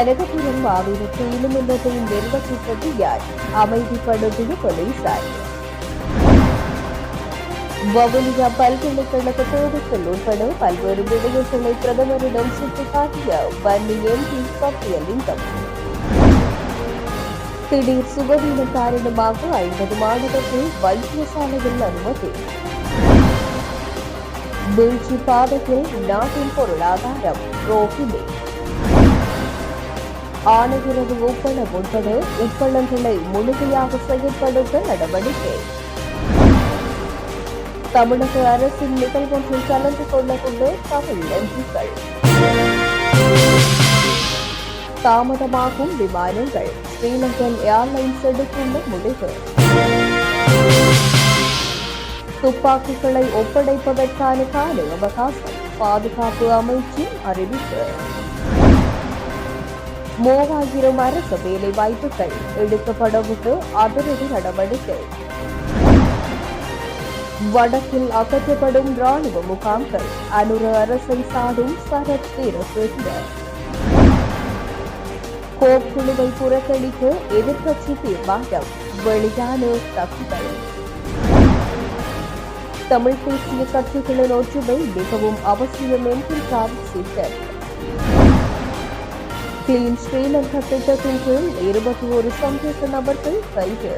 கனகபுரம் மாவீரத்தை இலுமில்லத்தை நிர்வகித்தது யார் அமைதிப்படுத்திய போலீசார் வவுனியா பல்கலைக்கழக தேர்வுகள் உட்பட பல்வேறு விடயங்களை பிரதமரிடம் சுட்டிக்காட்டிய வன்னி எம்பி சத்தியலிங்கம் திடீர் சுகவீன காரணமாக ஐம்பது மாணவர்கள் வைத்தியசாலையில் அனுமதி வீழ்ச்சி பாதையில் நாட்டின் பொருளாதாரம் ரோஹிணி ஆணையிறது ஒப்பளம் உட்பட உப்பளங்களை முழுமையாக செயல்படுத்த நடவடிக்கை. தமிழக அரசின் நிகழ்வொன்றில் கலந்து கொள்ளவுள்ள தமிழ் எம்பிக்கள். தாமதமாகும் விமானங்கள். ஸ்ரீலங்கன் ஏர்லைன்ஸ் எடுத்துள்ள முடிவு. துப்பாக்கிகளை ஒப்படைப்பதற்கான கால அவகாசம். பாதுகாப்பு அமைச்சின் அறிவிப்பு. மூவாயிரம் அரசு வேலை வாய்ப்புகள் எடுக்கப்படவுள்ள அதிரடி நடவடிக்கை. வடக்கில் அகற்றப்படும் ராணுவ முகாம்கள் அனுர அரசை சாடும் சரத் வீரசேகர் கோப் குழுவை புறக்கணிக்க எதிர்க்கட்சி தீர்மானம் வெளியான தகவல் தமிழ் தேசிய கட்சிகளின் ஒற்றுமை மிகவும் அவசியம் என்று காவல் சித்தர் கிளீன் ஸ்ரீலங்கா திட்டத்தின் கீழ் இருபத்தி ஒரு சந்தேக நபர்கள் கைது.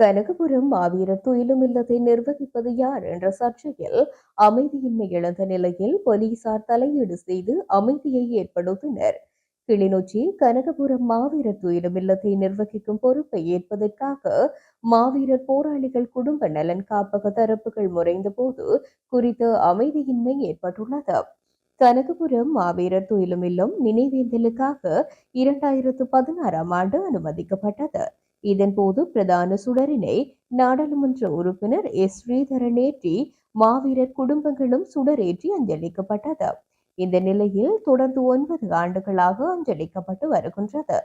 கனகபுரம் மாவீரர் துயிலும் இல்லத்தை நிர்வகிப்பது யார் என்ற சர்ச்சையில் அமைதியின்மை இழந்த நிலையில் போலீசார் தலையீடு செய்து அமைதியை ஏற்படுத்தினர். கிளிநொச்சி கனகபுரம் மாவீரர் துயிலும் இல்லத்தை நிர்வகிக்கும் பொறுப்பை ஏற்பதற்காக மாவீரர் போராளிகள் குடும்ப நலன் காப்பக தரப்புகள் முறைந்த போது குறித்த அமைதியின்மை ஏற்பட்டுள்ளது. கனகபுரம் மாவீரர் துயிலும் இல்லம் நினைவேந்தலுக்காக இரண்டாயிரத்து பதினாறாம் ஆண்டு அனுமதிக்கப்பட்டது. இதன்போது பிரதான சுடரினை நாடாளுமன்ற உறுப்பினர் எஸ் ஸ்ரீதரன் ஏற்றி மாவீரர் குடும்பங்களும் சுடரேற்றி அஞ்சலிக்கப்பட்டது. இந்த நிலையில் தொடர்ந்து ஒன்பது ஆண்டுகளாக அஞ்சலிக்கப்பட்டு வருகின்றது.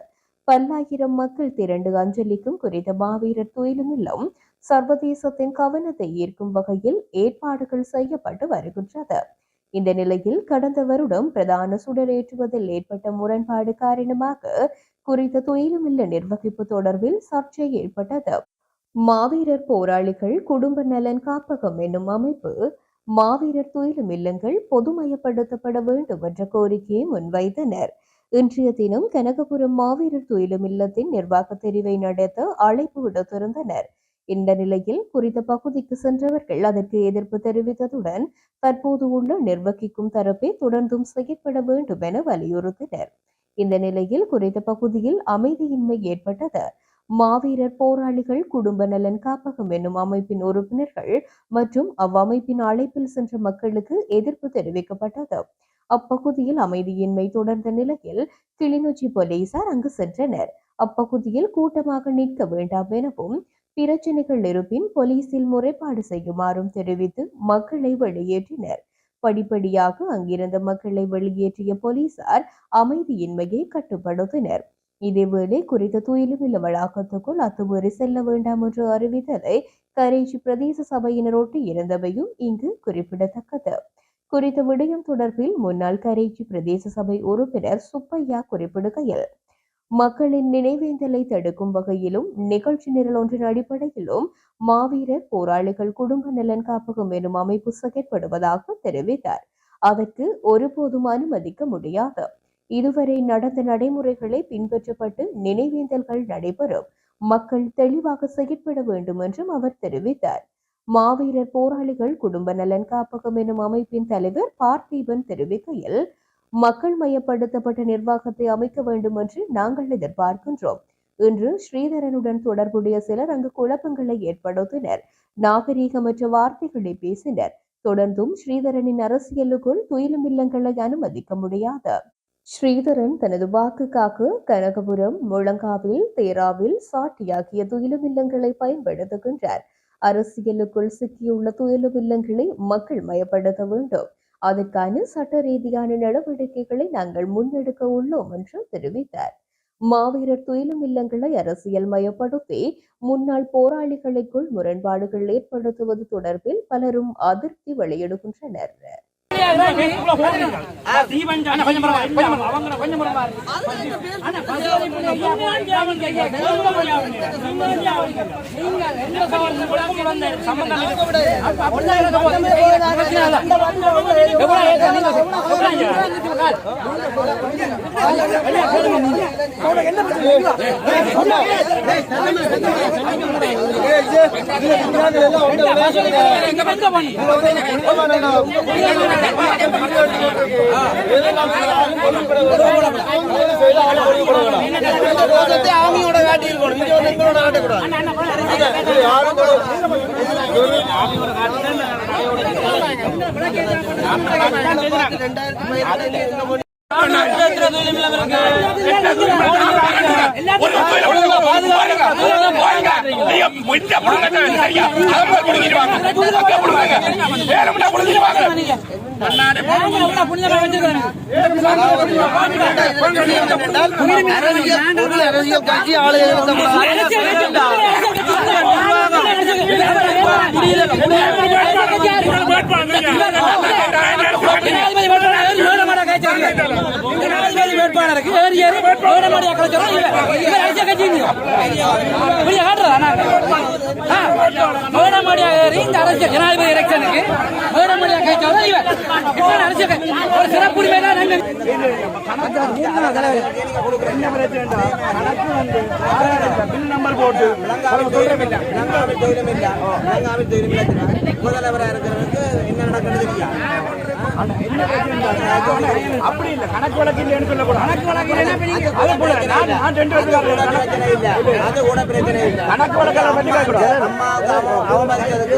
பல்லாயிரம் மக்கள் திரண்டு அஞ்சலிக்கும் குறித்த மாவீரர் துயிலும் இல்லம் சர்வதேசத்தின் கவனத்தை ஈர்க்கும் வகையில் ஏற்பாடுகள் செய்யப்பட்டு வருகின்றது. இந்த நிலையில் கடந்த வருடம் பிரதான சுடரேற்றுவதில் ஏற்பட்ட முரண்பாடு காரணமாக குறித்த துயிலுமில்ல நிர்வகிப்பு தொடர்பில் சர்ச்சை ஏற்பட்டது. மாவீரர் போராளிகள் குடும்ப நலன் காப்பகம் என்னும் அமைப்பு மாவீரர் துயிலும் இல்லங்கள் பொதுமயப்படுத்தப்பட வேண்டும் என்ற கோரிக்கையை முன்வைத்தனர். இன்றைய தினம் கனகபுரம் மாவீரர் துயிலும் இல்லத்தின் நிர்வாக தெரிவை நடத்த அழைப்பு விடுத்திருந்தனர். இந்த நிலையில் குறித்த பகுதிக்கு சென்றவர்கள் அதற்கு எதிர்ப்பு தெரிவித்ததுடன் தற்போது உள்ள நிர்வகிக்கும் தரப்பே தொடர்ந்தும் செயற்பட வேண்டும் என வலியுறுத்தினர். இந்த நிலையில் குறித்த பகுதியில் அமைதியின்மை ஏற்பட்டது. மாவீரர் போராளிகள் குடும்ப நலன் காப்பகம் என்னும் அமைப்பின் உறுப்பினர்கள் மற்றும் அவ்வமைப்பின் அழைப்பில் சென்ற மக்களுக்கு எதிர்ப்பு தெரிவிக்கப்பட்டது. அப்பகுதியில் அமைதியின்மை தொடர்ந்த நிலையில் கிளிநொச்சி போலீசார் அங்கு சென்றனர். அப்பகுதியில் கூட்டமாக நிற்க வேண்டாம் எனவும் பிரச்சனைகள் இருப்பின் போலீசில் முறைப்பாடு செய்யுமாறும் தெரிவித்து மக்களை வெளியேற்றினர். படிப்படியாக அங்கிருந்த மக்களை வெளியேற்றிய போலீசார் அமைதியின்மையை கட்டுப்படுத்தினர். இதேவேளை குறித்த துயிலுமில்ல வளாகத்துக்குள் அத்துமீறி செல்ல வேண்டாம் என்று அறிவித்ததை கரேஜி பிரதேச சபையினர் இருந்தவையும் இங்கு குறிப்பிடத்தக்கது. குறித்த விடயம் தொடர்பில் முன்னாள் கரேஜி பிரதேச சபை உறுப்பினர் சுப்பையா குறிப்பிடுகையில் மக்களின் நினைவேந்தலை தடுக்கும் வகையிலும் நிகழ்ச்சி நிரல் ஒன்றின் அடிப்படையிலும் மாவீரர் போராளிகள் குடும்ப நலன் காப்பகம் எனும் அமைப்பு செயற்படுவதாக தெரிவித்தார். அதற்கு ஒருபோதும் அனுமதிக்க முடியாது. இதுவரை நடந்த நடைமுறைகளை பின்பற்றப்பட்டு நினைவேந்தல்கள் நடைபெறும். மக்கள் தெளிவாக செயற்பட வேண்டும் என்றும் அவர் தெரிவித்தார். மாவீரர் போராளிகள் குடும்ப நலன் காப்பகம் எனும் அமைப்பின் தலைவர் பார்த்தீபன் தெரிவிக்கையில் மக்கள் மயப்படுத்தப்பட்ட நிர்வாகத்தை அமைக்க வேண்டும் என்று நாங்கள் எதிர்பார்க்கின்றோம். இன்று ஸ்ரீதரனுடன் தொடர்புடைய சிலர் அங்கு குழப்பங்களை ஏற்படுத்தினர். நாகரீகமற்ற வார்த்தைகளை பேசினர். தொடர்ந்தும் ஸ்ரீதரனின் அரசியலுக்குள் துயிலும் இல்லங்களை அனுமதிக்க முடியாது. ஸ்ரீதரன் தனது வாக்குக்காக கனகபுரம் முழங்காவில் தேராவில் சாட்டியாகிய துயிலும் இல்லங்களை பயன்படுத்துகின்றார். அரசியலுக்குள் சிக்கியுள்ள துயிலும் இல்லங்களை மக்கள் மயப்படுத்த வேண்டும். அதற்கான சட்ட ரீதியான நடவடிக்கைகளை நாங்கள் முன்னெடுக்க உள்ளோம் என்று தெரிவித்தார். மாவீரர் துயிலும் இல்லங்களை அரசியல் மயப்படுத்தி முன்னாள் போராளிகளுக்குள் முரண்பாடுகள் ஏற்படுத்துவது தொடர்பில் பலரும் அதிருப்தி வெளியிடுகின்றனர். என்ன அவங்களோட காட்டி இருக்கணும் இங்க வந்து எங்களோட காட்டக்கூடாது அரசியல் அரசியல் கட்சி ஆளுநர் வேட்பாளருக்கு ஏறி ஏறி வேடமாடி அக்கறை அரசியல் கட்சி இப்படி காட்டுறதா வேடமாடியா ஏறி இந்த அரசியல் ஜனாதிபதி எலெக்ஷனுக்கு வேடமாடியா கட்சி இவர் இவர் அரசியல்? ஒரு சிறப்புரிமை தான் நாங்கள் முதல்வராக இருக்கிறவருக்கு என்ன நடக்கிறது அப்படி இல்ல கணக்கு வழக்கு இல்லைன்னு சொல்ல கணக்கு கூட வழக்கெல்லாம் அவமதிக்கிறதுக்கு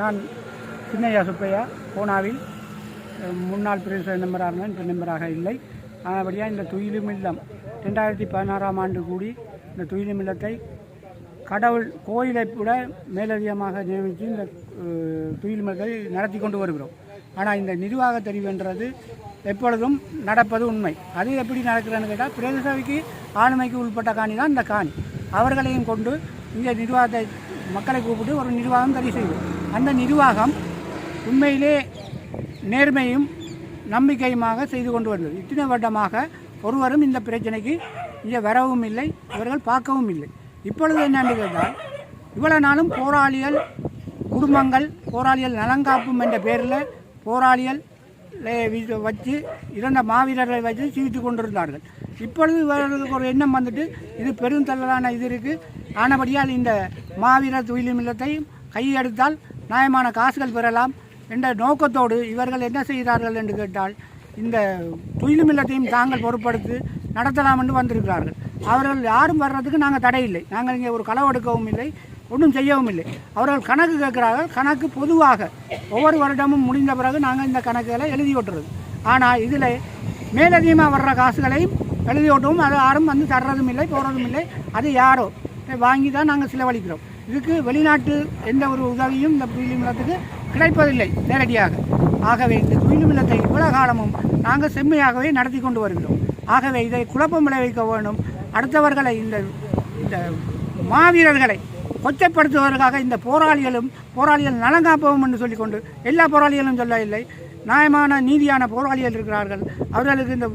நான் சின்னையா சுப்பையா போனாவில் முன்னாள் பிரதேச மெம்பராக இருந்தேன் மெம்பராக இல்லை. ஆனபடியாக இந்த துயிலும் இல்லம். ரெண்டாயிரத்தி பதினாறாம் ஆண்டு கூடி இந்த துயிலும் இல்லத்தை கடவுள் கோயிலை கூட மேலதிகமாக நியமித்து இந்த அஹ், துயில் நடத்தி கொண்டு வருகிறோம். ஆனால் இந்த நிர்வாக தெரிவுன்றது எப்பொழுதும் நடப்பது உண்மை. அது எப்படி நடக்கிறதுன்னு கேட்டால் பிரதேச சபைக்கு ஆளுமைக்கு உட்பட்ட காணி தான் இந்த காணி. அவர்களையும் கொண்டு இங்கே நிர்வாகத்தை மக்களை கூப்பிட்டு ஒரு நிர்வாகம் சரி செய்வோம். அந்த நிர்வாகம் உண்மையிலே நேர்மையும் நம்பிக்கையுமாக செய்து கொண்டு வந்தது. இத்தனை வருடமாக ஒருவரும் இந்த பிரச்சனைக்கு இங்கே வரவும் இல்லை இவர்கள் பார்க்கவும் இல்லை. இப்பொழுது என்னென்று கேட்டால் இவ்வளோ நாளும் போராளிகள் குடும்பங்கள் போராளிகள் நலங்காப்பும் என்ற பேரில் போராளிகள் வச்சு இறந்த மாவீரர்களை வச்சு சீவித்து கொண்டிருந்தார்கள். இப்பொழுது இவர்களுக்கு ஒரு எண்ணம் வந்துட்டு இது பெருந்தள்ளலான இது இருக்குது ஆனபடியால் இந்த மாவீரர் துயிலும் இல்லத்தை கையெடுத்தால் நியாயமான காசுகள் பெறலாம். என்ற நோக்கத்தோடு இவர்கள் என்ன செய்கிறார்கள் என்று கேட்டால் இந்த துயிலும் இல்லத்தையும் தாங்கள் பொருட்படுத்தி நடத்தலாம் என்று வந்திருக்கிறார்கள். அவர்கள் யாரும் வர்றதுக்கு நாங்கள் தடை இல்லை. நாங்கள் இங்கே ஒரு களவு எடுக்கவும் இல்லை ஒன்றும் செய்யவும் இல்லை. அவர்கள் கணக்கு கேட்கிறார்கள். கணக்கு பொதுவாக ஒவ்வொரு வருடமும் முடிந்த பிறகு நாங்கள் இந்த கணக்குகளை எழுதி ஓட்டுறது. ஆனால் இதில் மேலதிகமாக வர்ற காசுகளையும் எழுதி ஓட்டவும் அது யாரும் வந்து தர்றதும் இல்லை போகிறதும் இல்லை. அது யாரோ வாங்கி தான் நாங்கள் செலவழிக்கிறோம். இதுக்கு வெளிநாட்டு எந்த ஒரு உதவியும் இந்த துயிலு நிலத்துக்கு கிடைப்பதில்லை நேரடியாக. ஆகவே இந்த துயிலு நிலத்தை இவ்வளவு காலமும் நாங்கள் செம்மையாகவே நடத்தி கொண்டு வருகிறோம். ஆகவே இதை குழப்பம் விளைவிக்க வேண்டும் அடுத்தவர்களை இந்த இந்த மாவீரர்களை கொச்சைப்படுத்துவதற்காக இந்த போராளிகளும் போராளிகள் நலங்காப்பவும் என்று சொல்லிக்கொண்டு எல்லா போராளிகளும் சொல்ல இல்லை நியாயமான நீதியான போராளிகள் இருக்கிறார்கள். அவர்களுக்கு இந்த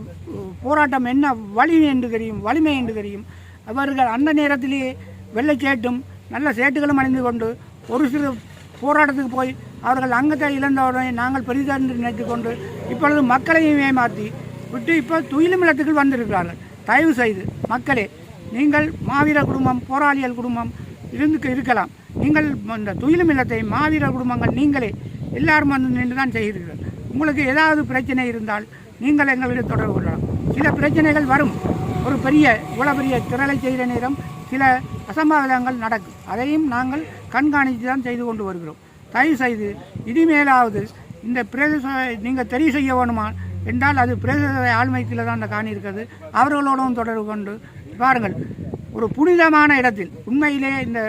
போராட்டம் என்ன வலிமை என்று தெரியும் வலிமை என்று தெரியும். அவர்கள் அந்த நேரத்திலேயே வெள்ளை கேட்டும் நல்ல சேட்டுகளும் அணிந்து கொண்டு ஒரு சிறு போராட்டத்துக்கு போய் அவர்கள் அங்கத்தை இழந்தவரை நாங்கள் பெரிதென்று நினைத்து கொண்டு இப்பொழுது மக்களையும் ஏமாற்றி விட்டு இப்போ துயிலுமில்லத்துக்கு வந்திருக்கிறார்கள். தயவு செய்து மக்களே நீங்கள் மாவீர குடும்பம் போராளிகள் குடும்பம் இருந்து இருக்கலாம். நீங்கள் இந்த துயிலும் இல்லத்தை மாவீர குடும்பங்கள் நீங்களே எல்லாரும் வந்து நின்று தான் செய்கிறீர்கள். உங்களுக்கு ஏதாவது பிரச்சனை இருந்தால் நீங்கள் எங்களிடம் தொடர்பு கொள்ளலாம். சில பிரச்சனைகள் வரும். ஒரு பெரிய இவ்வளோ பெரிய திரளை செய்கிற நேரம் சில அசம்பாவிதங்கள் நடக்கும் அதையும் நாங்கள் கண்காணித்து தான் செய்து கொண்டு வருகிறோம். தயவு செய்து இனிமேலாவது இந்த பிரதேச நீங்கள் தெரிவு செய்ய வேணுமா? என்றால் அது பிரதேச ஆழ்மைத்தில் தான் அந்த காணி இருக்கிறது அவர்களோடும் தொடர்பு கொண்டு பாருங்கள். ஒரு புனிதமான இடத்தில் உண்மையிலே இந்த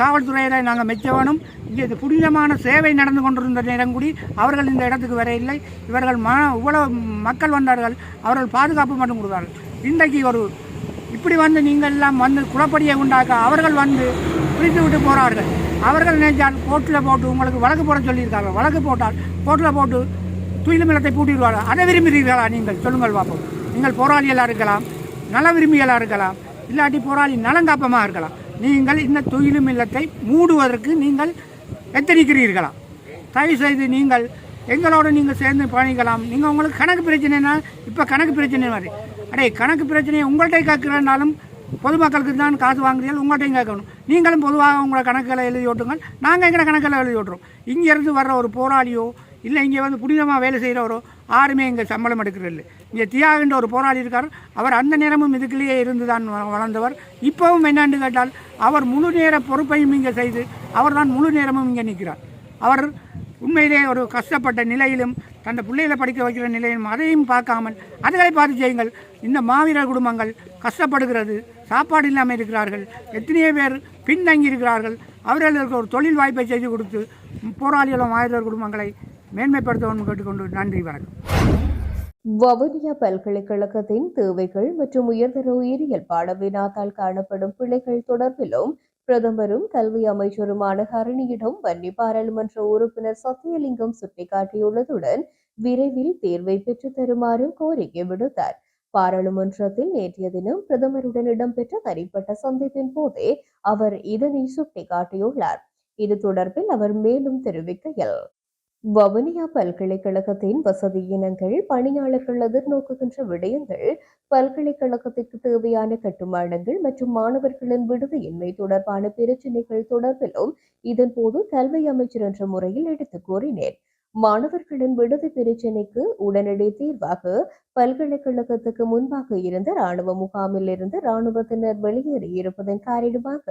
காவல்துறையை நாங்கள் மெச்ச வேணும். இங்கே இது புனிதமான சேவை நடந்து கொண்டிருந்த நேரம் கூடி அவர்கள் இந்த இடத்துக்கு வர இல்லை. இவர்கள் ம இவ்வளவு மக்கள் வந்தார்கள். அவர்கள் பாதுகாப்பு மட்டும் கொடுத்தார்கள். இன்றைக்கு ஒரு இப்படி வந்து நீங்கள் எல்லாம் வந்து குலப்படியை உண்டாக்க அவர்கள் வந்து பிரித்து விட்டு போகிறார்கள் அவர்கள் நினைச்சால் கோர்ட்டில் போட்டு உங்களுக்கு வழக்கு போட சொல்லியிருக்காங்க. வழக்கு போட்டால் கோர்ட்டில் போட்டு துயிலும் நிலத்தை பூட்டிடுவார்கள். அதை விரும்புகிறீர்களா நீங்கள்? சொல்லுங்கள் பார்ப்போம் நீங்கள் போராளிகளாக இருக்கலாம் நல விரும்பிகளாக இருக்கலாம் இல்லாட்டி போராளி நலங்காப்பமாக இருக்கலாம். நீங்கள் இந்த துயிலும் இல்லத்தை மூடுவதற்கு நீங்கள் எத்தனிக்கிறீர்களா? தயவு செய்து நீங்கள் எங்களோட நீங்கள் சேர்ந்து பயணிக்கலாம். நீங்கள் உங்களுக்கு கணக்கு பிரச்சனைனா இப்போ கணக்கு பிரச்சனை மாதிரி. அடே கணக்கு பிரச்சனையை உங்கள்கிட்ட கேட்குறனாலும் பொதுமக்களுக்கு தான் காசு வாங்குறீர்கள் உங்கள்கிட்டையும் கேட்கணும். நீங்களும் பொதுவாக உங்களை கணக்கில் எழுதி ஓட்டுங்கள் நாங்கள் எங்களை கணக்கில் எழுதி ஓட்டுறோம். இங்கேருந்து வர்ற ஒரு போராளியோ இல்லை இங்கே வந்து புனிதமாக வேலை செய்கிறவரோ யாருமே இங்கே சம்பளம் எடுக்கிறதில்ல. இங்கே தியாகின்ற ஒரு போராளி இருக்கார் அவர் அந்த நேரமும் இதுக்குள்ளேயே இருந்து தான் வ- வளர்ந்தவர். இப்போவும் என்னன்னு கேட்டால் அவர் முழு நேர பொறுப்பையும் இங்கே செய்து அவர் தான் முழு நேரமும் இங்கே நிற்கிறார். அவர் உண்மையிலே ஒரு கஷ்டப்பட்ட நிலையிலும் தந்த பிள்ளைகளை படிக்க வைக்கிற நிலையிலும் அதையும் பார்க்காமல் அதுகளை பார்த்து செய்யுங்கள். இந்த மாவீரர் குடும்பங்கள் கஷ்டப்படுகிறது சாப்பாடு இல்லாமல் இருக்கிறார்கள் எத்தனையோ பேர் பின்தங்கி இருக்கிறார்கள். அவர்களுக்கு ஒரு தொழில் வாய்ப்பை செய்து கொடுத்து போராளிகளும் மாவீரர் குடும்பங்களை மேன்மைப்படுத்தவும் கேட்டுக்கொண்டு நன்றி வணக்கம். வவுனியா பல்கலைக்கழகத்தின் தேவைகள் மற்றும் உயர்தர உயிரியல் பாட வினாத்தால் காணப்படும் பிழைகள் தொடர்பிலும் பிரதமரும் கல்வி அமைச்சருமான ஹரணியிடம் வன்னி பாராளுமன்ற உறுப்பினர் சத்தியலிங்கம் சுட்டிக்காட்டியுள்ளதுடன் விரைவில் தேர்வை பெற்று தருமாறும் கோரிக்கை விடுத்தார். பாராளுமன்றத்தில் நேற்றைய தினம் பிரதமருடன் இடம்பெற்ற தனிப்பட்ட சந்திப்பின் போதே அவர் இதனை சுட்டிக்காட்டியுள்ளார். இது தொடர்பில் அவர் மேலும் தெரிவிக்கையில் வவுனியா பல்கலைக்கழகத்தின் வசதியினங்கள் பணியாளர்கள் எதிர்நோக்குகின்ற விடயங்கள் பல்கலைக்கழகத்திற்கு தேவையான கட்டுமானங்கள் மற்றும் மாணவர்களின் விடுதியின்மை தொடர்பான பிரச்சினைகள் தொடர்பிலும் இதன்போது கல்வி அமைச்சர் என்ற முறையில் எடுத்துக் கூறினேன். மாணவர்களின் விடுதி பிரச்சினைக்கு உடனடி தீர்வாக பல்கலைக்கழகத்துக்கு முன்பாக இருந்த ராணுவ முகாமில் இருந்து ராணுவத்தினர் வெளியேறியிருப்பதன் காரணமாக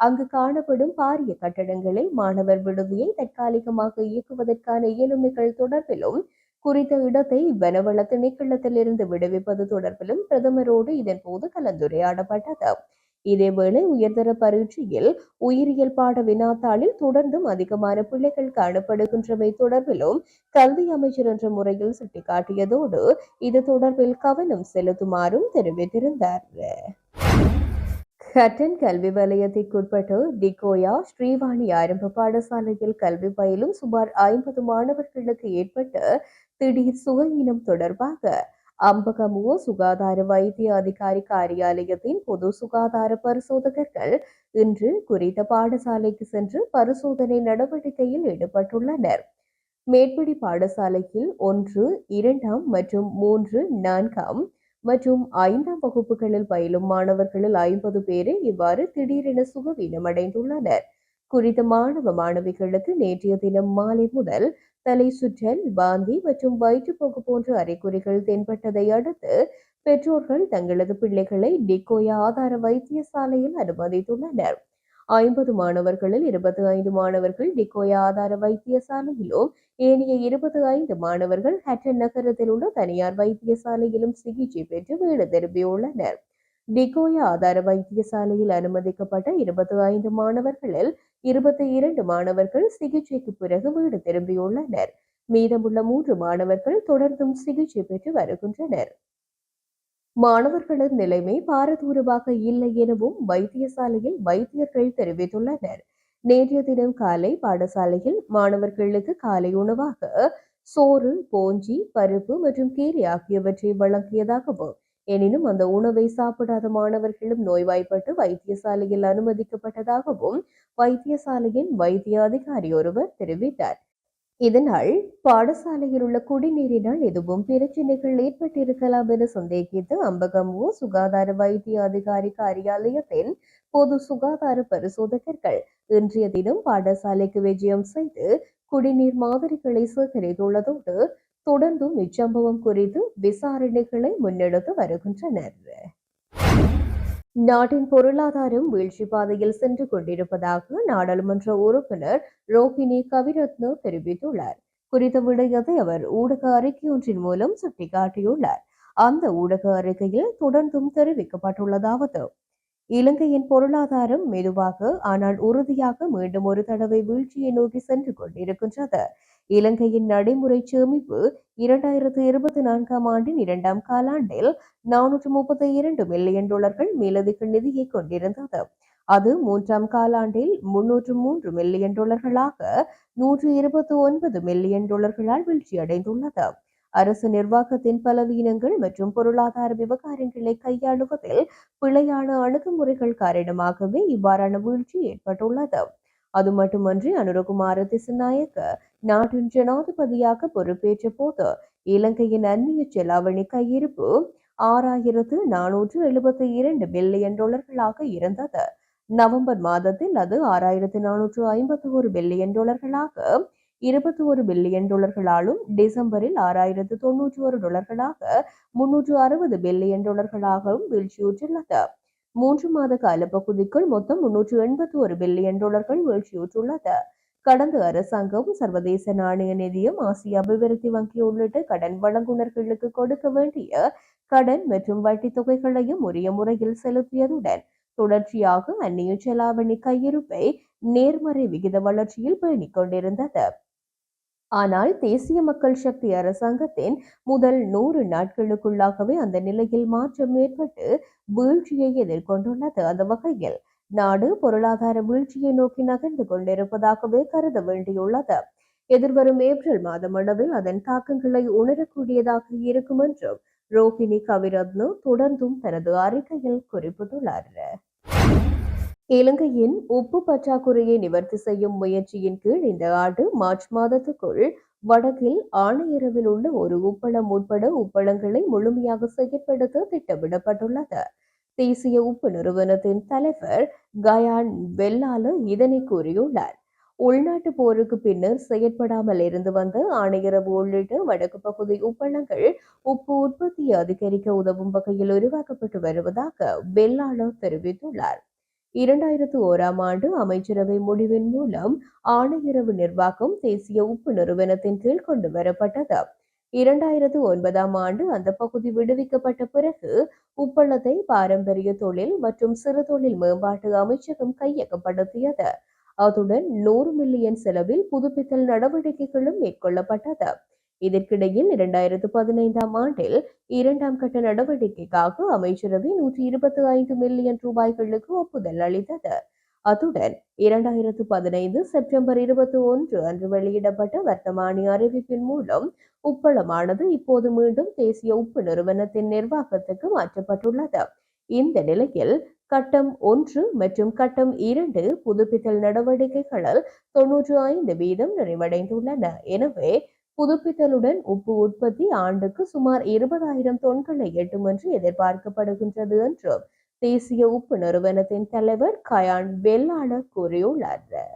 அங்கு காணப்படும் பாரிய கட்டடங்களில் மாணவர் விடுதியை தற்காலிகமாக இயக்குவதற்கான இயலுமைகள் தொடர்பிலும் குறித்த இடத்தை வனவள திணைக்களத்திலிருந்து விடுவிப்பது தொடர்பிலும் பிரதமரோடு இதன் போது கலந்துரையாடப்பட்டது. இதேவேளை உயர்தர பரீட்சையில் உயிரியல் பாட வினாத்தாளில் தொடர்ந்தும் அதிகமான பிள்ளைகள் காணப்படுகின்றமை தொடர்பிலும் கல்வி அமைச்சர் என்ற முறையில் சுட்டிக்காட்டியதோடு இது தொடர்பில் கவனம் செலுத்துமாறும் தெரிவித்திருந்தார். ஹட்டன் கல்வி வலயத்திற்குட்பட்டு டிகோயா ஸ்ரீவாணி ஆரம்ப பாடசாலையில் கல்வி பயிலும் சுமார் ஐம்பது மாணவர்களுக்கு ஏற்பட்ட திடீர் சுகஈனம் தொடர்பாக அம்பகமோ சுகாதார வைத்திய அதிகாரி காரியாலயத்தின் பொது சுகாதார பரிசோதகர்கள் இன்று குறித்த பாடசாலைக்கு சென்று பரிசோதனை நடவடிக்கையில் ஈடுபட்டுள்ளனர். மேற்படி பாடசாலையில் ஒன்று இரண்டாம் மற்றும் மூன்று நான்காம் மற்றும் ஐந்தாம் வகுப்புகளில் பயிலும் மாணவர்களில் ஐம்பது பேரே இவ்வாறு திடீரென சுகவீனமடைந்துள்ளனர். குறித்த மாணவ மாணவிகளுக்கு நேற்றைய தினம் மாலை முதல் தலை சுற்றல் வாந்தி மற்றும் வயிற்றுப்போக்கு போன்ற அறிகுறிகள் தென்பட்டதை அடுத்து பெற்றோர்கள் தங்களது பிள்ளைகளை டிகோயா ஆதார வைத்தியசாலையில் அனுமதித்துள்ளனர். ஐம்பது மாணவர்களில் இருபத்தி ஐந்து மாணவர்கள் டிகோயா ஆதார வைத்தியசாலையிலும் ஏனைய இருபத்தி ஐந்து மாணவர்கள் ஹட்டன் நகரத்தில் உள்ள தனியார் வைத்தியசாலையிலும் சிகிச்சை பெற்று வீடு திரும்பியுள்ளனர். டிகோயா ஆதார வைத்தியசாலையில் அனுமதிக்கப்பட்ட இருபத்தி ஐந்து மாணவர்களில் இருபத்தி இரண்டு மாணவர்கள் சிகிச்சைக்கு பிறகு வீடு திரும்பியுள்ளனர். மீதமுள்ள மூன்று மாணவர்கள் தொடர்ந்தும் சிகிச்சை பெற்று வருகின்றனர். மாணவர்களின் நிலைமை பாரதூரமாக இல்லை எனவும் வைத்தியசாலையில் வைத்தியர்கள் தெரிவித்துள்ளனர். நேற்றைய தினம் காலை பாடசாலையில் மாணவர்களுக்கு காலை உணவாக சோறு போஞ்சி பருப்பு மற்றும் கீரை ஆகியவற்றை வழங்கியதாகவும் எனினும் அந்த உணவை சாப்பிடாத மாணவர்களும் நோய்வாய்ப்பட்டு வைத்தியசாலையில் அனுமதிக்கப்பட்டதாகவும் வைத்தியசாலையின் வைத்திய அதிகாரி ஒருவர் தெரிவித்தார். இதனால் பாடசாலையில் உள்ள குடிநீரினால் எதுவும் பிரச்சனைகள் ஏற்பட்டிருக்கலாம் என சந்தேகித்து அம்பகமோ சுகாதார வைத்திய அதிகாரி காரியாலயத்தின் பொது சுகாதார பரிசோதகர்கள் இன்றைய தினம் பாடசாலைக்கு விஜயம் செய்து குடிநீர் மாதிரிகளை சேகரித்துள்ளதோடு தொடர்ந்தும் இச்சம்பவம் குறித்து விசாரணைகளை முன்னெடுத்து வருகின்றனர். நாட்டின் பொருளாதாரம் வீழ்ச்சி பாதையில் சென்று கொண்டிருப்பதாக நாடாளுமன்ற உறுப்பினர் ரோஹிணி கவிரத்ன தெரிவித்துள்ளார். குறித்த விடயத்தை அவர் ஊடக அறிக்கை ஒன்றின் மூலம் சுட்டிக்காட்டியுள்ளார். அந்த ஊடக அறிக்கையில் தொடர்ந்தும் தெரிவிக்கப்பட்டுள்ளதாவது இலங்கையின் பொருளாதாரம் மெதுவாக ஆனால் உறுதியாக மீண்டும் ஒரு தடவை வீழ்ச்சியை நோக்கி சென்று கொண்டிருக்கின்றது. இலங்கையின் நடைமுறை சேமிப்பு இரண்டாயிரத்து இருபத்தி நான்காம் ஆண்டின் இரண்டாம் காலாண்டில் நானூற்று முப்பத்தி இரண்டு மில்லியன் டாலர்கள் மேலதிக நிதியை கொண்டிருந்தது. அது மூன்றாம் காலாண்டில் முன்னூற்று மூன்று மில்லியன் டாலர்களாக நூற்று இருபத்தி ஒன்பது மில்லியன் டாலர்களால் வீழ்ச்சியடைந்துள்ளது. அரசு நிர்வாகத்தின் பலவீனங்கள் மற்றும் பொருளாதார விவகாரங்களை கையாளுவதில் பிழையான அணுகுமுறைகள் காரணமாகவே இவ்வாறான வீழ்ச்சி ஏற்பட்டுள்ளது. அது மட்டுமன்றி அனுரகுமார திசுநாயக்க நாட்டின் ஜனாதிபதியாக பொறுப்பேற்ற போது இலங்கையின் அந்நிய செலாவணி கையிருப்பு ஆறாயிரத்து நானூற்று எழுபத்தி இரண்டு பில்லியன் டாலர்களாக இருந்தது. நவம்பர் மாதத்தில் அது ஆறாயிரத்து நானூற்று ஐம்பத்தி ஒரு பில்லியன் டாலர்களாக இருபத்தி ஒரு பில்லியன் டாலர்களாலும் டிசம்பரில் ஆறாயிரத்து தொன்னூற்றி ஒரு டாலர்களாக முன்னூற்று அறுபது பில்லியன் டாலர்களாகவும் வீழ்ச்சியுற்றுள்ளது. மூன்று மாத கால பகுதிக்குள் மொத்தம் முன்னூற்று எண்பத்தி ஒரு பில்லியன் டாலர்கள் வீழ்ச்சியுற்றுள்ளது. கடந்த அரசாங்கம் சர்வதேச நாணய நிதியம் ஆசிய அபிவிருத்தி வங்கி உள்ளிட்ட கடன் வழங்குனர்களுக்கு கொடுக்க வேண்டிய கடன் மற்றும் வட்டி தொகைகளையும் உரிய முறையில் செலுத்தியதுடன் தொடர்ச்சியாக அந்நிய செலாவணி கையிருப்பை நேர்மறை விகித வளர்ச்சியில் பேணிக் கொண்டிருந்தது. ஆனால் தேசிய மக்கள் சக்தி அரசாங்கத்தின் முதல் நூறு நாட்களுக்குள்ளாகவே அந்த நிலையில் மாற்றம் ஏற்பட்டு வீழ்ச்சியை எதிர்கொண்டுள்ளது. அந்த வகையில் நாடு பொருளாதார வீழ்ச்சியை நோக்கி நகர்ந்து கொண்டிருப்பதாகவே கருத வேண்டியுள்ளது. எதிர்வரும் ஏப்ரல் மாதம் அளவில் அதன் தாக்கங்களை உணரக்கூடியதாக இருக்கும் என்றும் ரோஹிணி கவிரத்னு தொடர்ந்தும் தனது அறிக்கையில் குறிப்பிட்டுள்ளார். இலங்கையின் உப்பு பற்றாக்குறையை நிவர்த்தி செய்யும் முயற்சியின் கீழ் இந்த ஆண்டு மார்ச் மாதத்துக்குள் வடக்கில் ஆணையரவில் உள்ள ஒரு உப்பளம் உட்பட உப்பளங்களை முழுமையாக செயற்படுத்த திட்டமிடப்பட்டுள்ளது. தேசிய உப்பு நிறுவனத்தின் தலைவர் கயான் வெல்லால இதனை கூறியுள்ளார். உள்நாட்டு போருக்கு பின்னர் செயற்படாமல் இருந்து வந்த ஆணையரவு உள்ளிட்ட வடக்கு பகுதி உப்பளங்கள் உப்பு உற்பத்தியை அதிகரிக்க உதவும் வகையில் உருவாக்கப்பட்டு வருவதாக வெல்லாளர் தெரிவித்துள்ளார். இரண்டாயிரத்து ஓராம் ஆண்டு அமைச்சரவை முடிவின் மூலம் ஆணையரவு நிர்வாகம் தேசிய உப்பு நிறுவனத்தின் கீழ் கொண்டு வரப்பட்டது. இரண்டாயிரத்து ஒன்பதாம் ஆண்டு அந்த பகுதி விடுவிக்கப்பட்ட பிறகு உப்பளத்தை பாரம்பரிய தொழில் மற்றும் சிறு தொழில் மேம்பாட்டு அமைச்சகம் கையகப்படுத்தியது. அத்துடன் நூறு மில்லியன் செலவில் புதுப்பித்தல் நடவடிக்கைகளும் மேற்கொள்ளப்பட்டது. இதற்கிடையில் இரண்டாயிரத்து பதினைந்தாம் ஆண்டில் இரண்டாம் கட்ட நடவடிக்கைக்காக அமைச்சரவை நூற்றி இருபத்தி ஐந்து மில்லியன் ரூபாய்களுக்கு ஒப்புதல் அளித்தது. அத்துடன் இரண்டாயிரத்து பதினைந்து செப்டம்பர் இருபத்தி ஒன்று அன்று வெளியிடப்பட்ட வர்த்தமானி அறிவிப்பின் மூலம் உப்பளமானது இப்போது மீண்டும் தேசிய உப்பு நிறுவனத்தின் நிர்வாகத்துக்கு மாற்றப்பட்டுள்ளது. இந்த நிலையில் கட்டம் ஒன்று மற்றும் கட்டம் இரண்டு புதுப்பித்தல் நடவடிக்கைகளில் தொன்னூற்று ஐந்து வீதம் நிறைவடைந்துள்ளன. எனவே புதுப்பித்தலுடன் உப்பு உற்பத்தி ஆண்டுக்கு சுமார் இருபதாயிரம் தொன்களை எட்டும் என்று எதிர்பார்க்கப்படுகின்றது என்றும் தேசிய உப்பு நிறுவனத்தின் தலைவர் கயான் வெள்ளாளர் கூறியுள்ளார்.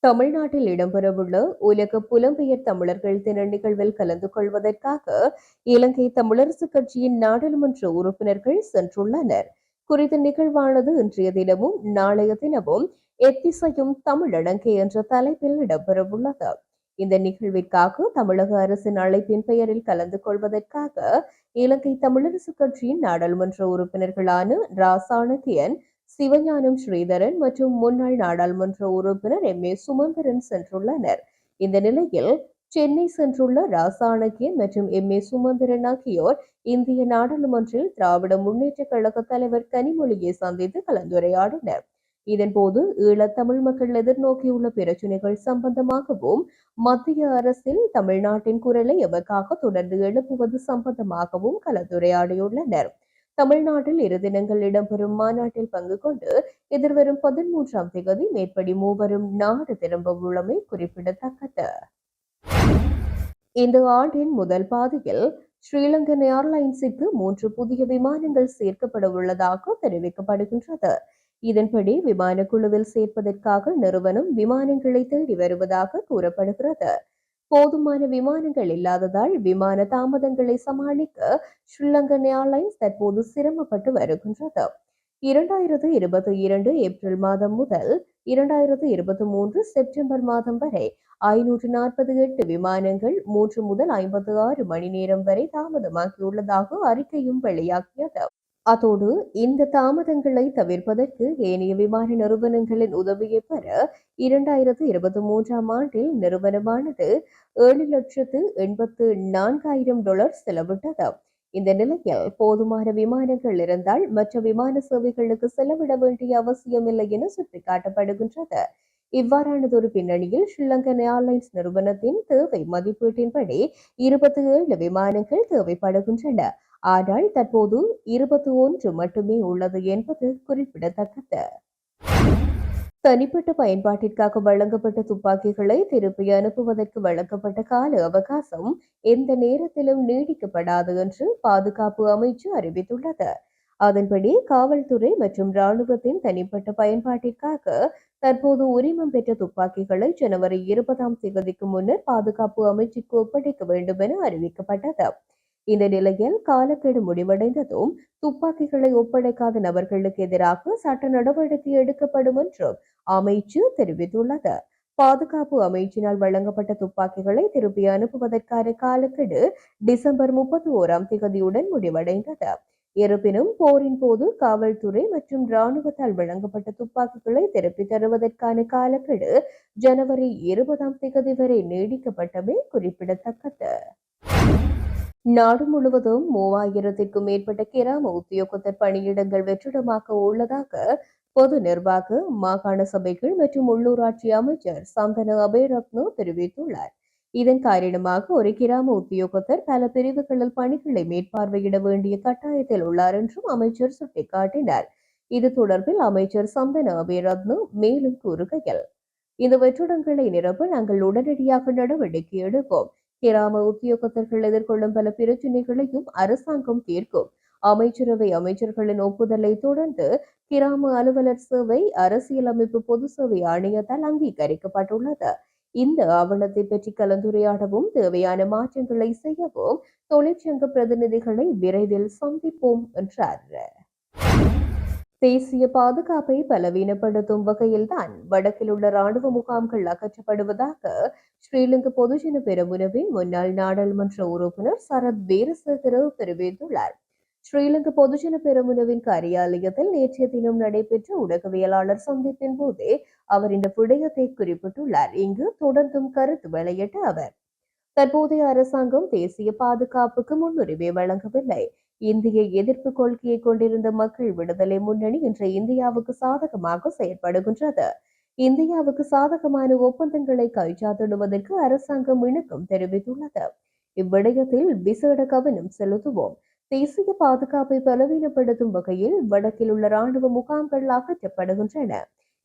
தமிழ்நாட்டில் இடம்பெறவுள்ள உலக புலம்பெயர் தமிழர்கள் தின நிகழ்வில் கலந்து கொள்வதற்காக இலங்கை தமிழரசு கட்சியின் நாடாளுமன்ற உறுப்பினர்கள் சென்றுள்ளனர். குறித்த நிகழ்வானது இன்றைய தினமும் நாளைய தினமும் எத்திசையும் தமிழடங்கு என்ற தலைப்பில் இடம்பெறவுள்ளது. இந்த நிகழ்விற்காக தமிழக அரசின் அழைப்பின் பெயரில் கலந்து கொள்வதற்காக இலங்கை தமிழரசு கட்சியின் நாடாளுமன்ற உறுப்பினர்களான ராசாணகியன் சிவஞானம் ஸ்ரீதரன் மற்றும் முன்னாள் நாடாளுமன்ற உறுப்பினர் எம். ஏ. சுமந்திரன் சென்றுள்ளனர். இந்த நிலையில் சென்னை சென்றுள்ள ராசாணகியன் மற்றும் எம். ஏ. சுமந்திரன் ஆகியோர் இந்திய நாடாளுமன்றில் திராவிட முன்னேற்ற கழக தலைவர் கனிமொழியை சந்தித்து கலந்துரையாடினர். இதன்போது ஈழத்தமிழ் மக்கள் எதிர்நோக்கியுள்ள பிரச்சினைகள் சம்பந்தமாகவும் மத்திய அரசில் தமிழ்நாட்டின் குரலை எவக்காக தொடர்ந்து எழுப்புவது சம்பந்தமாகவும் கலந்துரையாடியுள்ளனர். தமிழ்நாட்டில் இரு தினங்கள் இடம்பெறும் மாநாட்டில் பங்கு கொண்டு எதிர்வரும் பதிமூன்றாம் தேதி மேற்படி மூவரும் நாடு திரும்ப உள்ளமை குறிப்பிடத்தக்கது. இந்த ஆண்டின் முதல் பாதியில் ஸ்ரீலங்கன் ஏர்லைன்ஸுக்கு மூன்று புதிய விமானங்கள் சேர்க்கப்பட உள்ளதாக தெரிவிக்கப்படுகின்றது. இதன்படி விமான குழுவில் சேர்ப்பதற்காக நிறுவனம் விமானங்களை தேடி வருவதாக கூறப்படுகிறது. போதுமான விமானங்கள் இல்லாததால் விமான தாமதங்களை சமாளிக்க ஸ்ரீலங்கன் ஏர்லைன்ஸ் தற்போது சிரமப்பட்டு வருகின்றது. இரண்டாயிரத்து இருபத்தி இரண்டு ஏப்ரல் மாதம் முதல் இரண்டாயிரத்து இருபத்தி மூன்று செப்டம்பர் மாதம் வரை ஐநூற்று நாற்பது எட்டு விமானங்கள் மூன்று முதல் ஐம்பத்து ஆறு மணி நேரம் வரை தாமதமாகியுள்ளதாக அறிக்கையும் வெளியாகியது. அதோடு இந்த தாமதங்களை தவிர்ப்பதற்கு ஏனைய விமான நிறுவனங்களின் உதவியை பெற இரண்டாயிரத்து இருபத்தி மூன்றாம் ஆண்டில் நிறுவனமானது ஏழு லட்சத்து எண்பத்து நான்காயிரம் டாலர் செலவிட்டது. இந்த நிலையில் போதுமான விமானங்கள் இருந்தால் மற்ற விமான சேவைகளுக்கு செலவிட வேண்டிய அவசியமில்லை என சுட்டிக்காட்டப்படுகின்றது. இவ்வாறானதொரு பின்னணியில் ஸ்ரீலங்கன் ஏர்லைன்ஸ் நிறுவனத்தின் தேவை மதிப்பீட்டின்படி இருபத்தி ஏழு விமானங்கள் தேவைப்படுகின்றன. ஆனால் தற்போது இருபத்தி ஒன்று மட்டுமே உள்ளது என்பது குறிப்பிடத்தக்கது. தனிப்பட்ட பயன்பாட்டிற்காக வழங்கப்பட்ட துப்பாக்கிகளை திருப்பி அனுப்புவதற்கு வழங்கப்பட்ட கால அவகாசம் எந்த நேரத்திலும் நீடிக்கப்படாது என்று பாதுகாப்பு அமைச்சு அறிவித்துள்ளது. அதன்படி காவல்துறை மற்றும் ராணுவத்தின் தனிப்பட்ட பயன்பாட்டிற்காக தற்போது உரிமம் பெற்ற துப்பாக்கிகளை ஜனவரி இருபதாம் தேதிக்கு முன்னர் பாதுகாப்பு அமைச்சுக்கு ஒப்படைக்க வேண்டும் என அறிவிக்கப்பட்டது. இந்த நிலையில் காலக்கெடு முடிவடைந்ததும் துப்பாக்கிகளை ஒப்படைக்காத நபர்களுக்கு எதிராக சட்ட நடவடிக்கை எடுக்கப்படும் என்றும் அமைச்சு தெரிவித்துள்ளது. பாதுகாப்பு அமைச்சினால் வழங்கப்பட்ட துப்பாக்கிகளை திருப்பி அனுப்புவதற்கான காலக்கெடு டிசம்பர் முப்பத்தி ஓராம் திகதியுடன் முடிவடைந்தது. இருப்பினும் போரின் போது காவல்துறை மற்றும் ராணுவத்தால் வழங்கப்பட்ட துப்பாக்கிகளை திருப்பி தருவதற்கான காலக்கெடு ஜனவரி இருபதாம் திகதி வரை நீடிக்கப்பட்டமை குறிப்பிடத்தக்கது. நாடு முழுவதும் மூவாயிரத்திற்கும் மேற்பட்ட கிராம உத்தியோகத்தர் பணியிடங்கள் வெற்றிடமாக உள்ளதாக பொது நிர்வாக மாகாண சபைகள் மற்றும் உள்ளூராட்சி அமைச்சர் சந்தன அபேரத்னோ தெரிவித்துள்ளார். இதன் காரணமாக ஒரு கிராம உத்தியோகத்தர் பல பிரிவுகளில் பணிகளை மேற்பார்வையிட வேண்டிய கட்டாயத்தில் உள்ளார் என்றும் அமைச்சர் சுட்டிக்காட்டினார். இது தொடர்பில் அமைச்சர் சந்தன அபேரத்னு மேலும் கூறுகையில் இந்த வெற்றிடங்களை நிரப்ப நாங்கள் உடனடியாக நடவடிக்கை எடுப்போம். கிராம உத்தியோகத்தர்கள் எதிர்கொள்ளும் பல பிரச்சினைகளையும் அரசாங்கம் தீர்க்கும். அமைச்சரவை அமைச்சர்களின் ஒப்புதலை தொடர்ந்து கிராம அலுவலர் சேவை அரசியலமைப்பு பொது சேவை ஆணையத்தால் அங்கீகரிக்கப்பட்டுள்ளது. இந்த ஆவணத்தை பற்றி கலந்துரையாடவும் தேவையான மாற்றங்களை செய்யவும் தொழிற்சங்க பிரதிநிதிகளை விரைவில் சந்திப்போம் என்றார். தேசிய பாதுகாப்பை பலவீனப்படுத்தும் வகையில்தான் வடக்கில் உள்ள ராணுவ முகாம்கள் அகற்றப்படுவதாக ஸ்ரீலங்கா பொதுஜன பெரமுனவின் முன்னாள் நாடாளுமன்ற உறுப்பினர் சரத் வீரசேகர தெரிவித்துள்ளார். ஸ்ரீலங்கா பொதுஜன பெரமுனவின் காரியாலயத்தில் நேற்றைய தினம் நடைபெற்ற ஊடகவியலாளர் சந்திப்பின் போதே அவர் இந்த விடயத்தை குறிப்பிட்டுள்ளார். இங்கு தொடர்ந்தும் கருத்து வெளியிட்ட அவர் தற்போதைய அரசாங்கம் தேசிய பாதுகாப்புக்கு முன்னுரிமை வழங்கவில்லை. இந்திய எதிர்ப்பு கொள்கையை கொண்டிருந்த மக்கள் விடுதலை முன்னணி இன்று இந்தியாவுக்கு சாதகமாக செயற்படுகின்றது. இந்தியாவுக்கு சாதகமான ஒப்பந்தங்களை கைச்சாத்திடுவதற்கு அரசாங்கம் இணக்கம் தெரிவித்துள்ளது. இவ்விடயத்தில் விசேட கவனம் செலுத்துவோம். தேசிய பாதுகாப்பை பலவீனப்படுத்தும் வகையில் வடக்கில் உள்ள ராணுவ முகாம்கள் அகற்றப்படுகின்றன.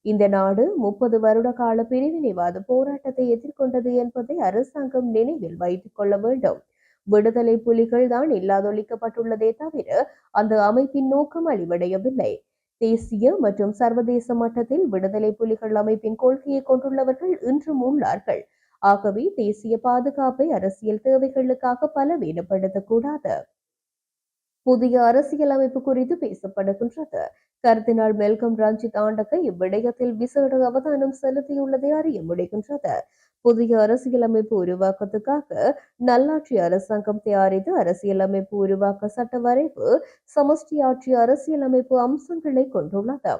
இந்த நாடு முப்பது வருட கால பிரிவினைவாத போராட்டத்தை எதிர்கொண்டது என்பதை அரசாங்கம் நினைவில் வைத்துக் கொள்ள வேண்டும். விடுதலை புலிகள் தான் இல்லாதொழிக்கப்பட்டுள்ளதே தவிர அந்த அமைப்பின் நோக்கம் அழிவடையவில்லை. தேசிய மற்றும் சர்வதேச மட்டத்தில் விடுதலை புலிகள் அமைப்பின் கொள்கையை கொண்டுள்ளவர்கள் இன்றும் உள்ளார்கள். ஆகவே தேசிய பாதுகாப்பை அரசியல் தேவைகளுக்காக பலவீனப்படுத்தக்கூடாது. புதிய அரசியலமைப்பு குறித்து பேசப்படுகின்றது. கருத்தினால் மெல்கம் ரஞ்சித் ஆண்டக இவ்விடயத்தில் விசேட அவதானம் செலுத்தியுள்ளதை அறிய முடிகின்றது. புதிய அரசியலமைப்பு உருவாக்கத்துக்காக நல்லாட்சி அரசாங்கம் தயாரித்து அரசியலமைப்பு உருவாக்க சட்ட வரைவு சமஷ்டி ஆட்சி அரசியலமைப்பு அம்சங்களை கொண்டுள்ளது.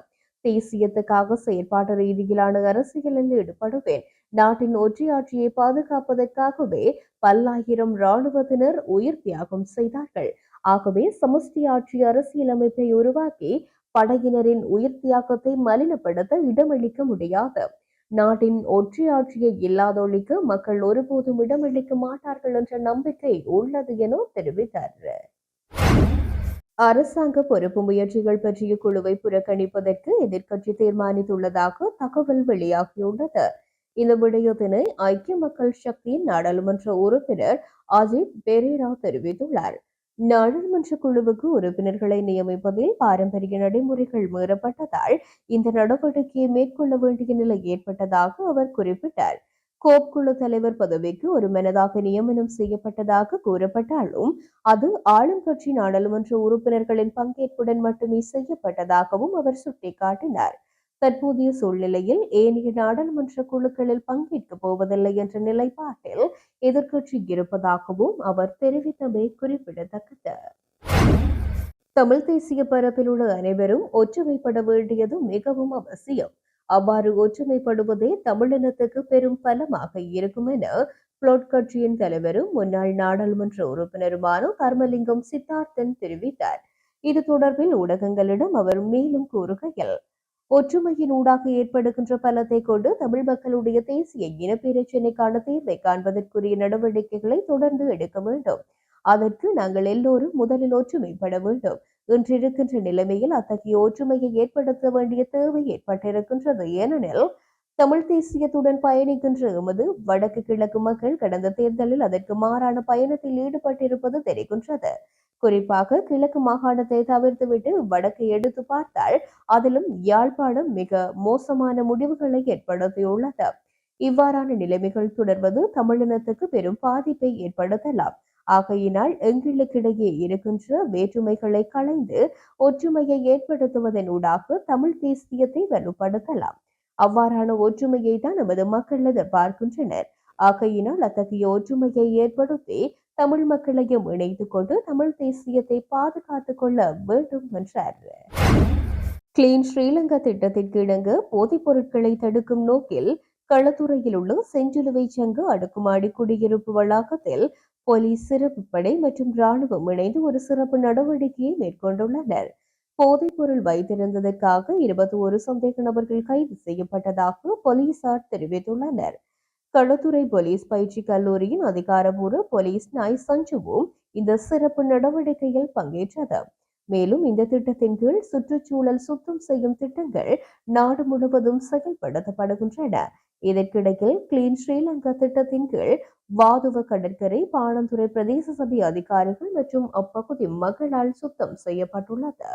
தேசியத்துக்காக செயற்பாட்டு ரீதியிலான அரசியலில் ஈடுபடுவேன். நாட்டின் ஒற்றையாட்சியை பாதுகாப்பதற்காகவே பல்லாயிரம் இராணுவத்தினர் உயிர் தியாகம் செய்தார்கள். ஆகவே சமஷ்டி ஆட்சி அரசியலமைப்பை உருவாக்கி படையினரின் உயிர் தியாகத்தை மலினப்படுத்த இடமளிக்க முடியாது. நாட்டின் ஒற்றையாட்சியை இல்லாதொழிக்க மக்கள் ஒருபோதும் இடமளிக்க மாட்டார்கள் என்ற நம்பிக்கை உள்ளது என தெரிவித்தார். அரசாங்க பொறுப்பு முயற்சிகள் பற்றிய குழுவை புறக்கணிப்பதற்கு எதிர்க்கட்சி தீர்மானித்துள்ளதாக தகவல் வெளியாகியுள்ளது. இந்த விடயத்தினை ஐக்கிய மக்கள் சக்தியின் நாடாளுமன்ற உறுப்பினர் அஜித் பெரேரா தெரிவித்துள்ளார். நாடாளுமன்ற குழுவுக்கு உறுப்பினர்களை நியமிப்பதில் பாரம்பரிய நடைமுறைகள் மீறப்பட்டதால் இந்த நடவடிக்கையை மேற்கொள்ள வேண்டிய நிலை ஏற்பட்டதாக அவர் குறிப்பிட்டார். கோப் குழு தலைவர் பதவிக்கு ஒரு மனதாக நியமனம் செய்யப்பட்டதாக கூறப்பட்டாலும் அது ஆளும் கட்சி நாடாளுமன்ற உறுப்பினர்களின் பங்கேற்புடன் மட்டுமே செய்யப்பட்டதாகவும் அவர் சுட்டிக்காட்டினார். தற்போதைய சூழ்நிலையில் ஏனைய நாடாளுமன்ற குழுக்களில் பங்கேற்கப் போவதில்லை என்ற நிலைப்பாட்டில் எதிர்க்கட்சி இருப்பதாகவும் அவர் தெரிவித்தமை குறிப்பிடத்தக்கது. தமிழ் தேசிய பரப்பில் உள்ள அனைவரும் ஒற்றுமைப்பட வேண்டியது மிகவும் அவசியம். அவ்வாறு ஒற்றுமைப்படுவதே தமிழினத்துக்கு பெரும் பலமாக இருக்கும் என புளோட் கட்சியின் தலைவரும் முன்னாள் நாடாளுமன்ற உறுப்பினருமான தர்மலிங்கம் சித்தார்த்தன் தெரிவித்தார். இது தொடர்பில் ஊடகங்களிடம் அவர் மேலும் கூறுகையில் ஒற்றுமையின் ஊடாக ஏற்படுகின்ற பலத்தை கொண்டு தமிழ் மக்களுடைய தேசிய இனப்பிரச்சினைக்கான தீர்வை காண்பதற்குரிய நடவடிக்கைகளை தொடர்ந்து எடுக்க வேண்டும். அதற்கு நாங்கள் எல்லோரும் முதலில் ஒற்றுமைப்பட வேண்டும். இன்றிருக்கின்ற நிலைமையில் அத்தகைய ஒற்றுமையை ஏற்படுத்த வேண்டிய தேவை ஏற்பட்டிருக்கின்றது. ஏனெனில் தமிழ் தேசியத்துடன் பயணிக்கின்ற எமது வடக்கு கிழக்கு மக்கள் கடந்த தேர்தலில் அதற்கு மாறான பயணத்தில் ஈடுபட்டிருப்பது தெரிகின்றது. குறிப்பாக கிழக்கு மாகாணத்தை தவிர்த்துவிட்டு வடக்கு எடுத்து பார்த்தால் அதிலும் யாழ்ப்பாணம் மிக மோசமான முடிவுகளை ஏற்படுத்தியுள்ளது. இவ்வாறான நிலைமைகள் தொடர்வது தமிழினத்துக்கு பெரும் பாதிப்பை ஏற்படுத்தலாம். ஆகையினால் எங்களுக்கிடையே இருக்கின்ற வேற்றுமைகளை களைந்து ஒற்றுமையை ஏற்படுத்துவதன் ஊடாக தமிழ் தேசியத்தை வலுப்படுத்தலாம். அவ்வாறான ஒற்றுமையை தான் நமது மக்கள் எதிர்பார்க்கின்றனர். ஆகையினால் அத்தகைய ஒற்றுமையை ஏற்படுத்தி தமிழ் மக்களையும் இணைத்துக் கொண்டு தமிழ் தேசியத்தை பாதுகாத்துக் கொள்ள வேண்டும் என்றார். கிளீன் ஸ்ரீலங்கா திட்டத்திற்கு இணங்க போதைப் பொருட்களை தடுக்கும் நோக்கில் களத்துறையில் உள்ள செஞ்சிலுவை சங்கு அடுக்குமாடி குடியிருப்பு வளாகத்தில் போலீஸ் சிறப்பு படை மற்றும் ராணுவம் இணைந்து ஒரு சிறப்பு நடவடிக்கையை மேற்கொண்டுள்ளனர். போதைப் பொருள் வைத்திருந்ததற்காக இருபத்தி ஒரு சந்தேக நபர்கள் கைது செய்யப்பட்டதாக போலீசார் தெரிவித்துள்ளனர். களத்துறை போலீஸ் பயிற்சி கல்லூரியின் அதிகாரபூர்வ போலீஸ் நாய் சஞ்சுவும் இந்த சிறப்பு நடவடிக்கையில் பங்கேற்றது. மேலும் இந்த திட்டத்தின் கீழ் சுற்றுச்சூழல் சுத்தம் செய்யும் திட்டங்கள் நாடு முழுவதும் செயல்படுத்தப்படுகின்றன. இதற்கிடையில் கிளீன் ஸ்ரீலங்கா திட்டத்தின் கீழ் வாதுவ கடற்கரை பாணந்துறை பிரதேச சபை அதிகாரிகள் மற்றும் அப்பகுதி மக்களால் சுத்தம் செய்யப்பட்டுள்ளது.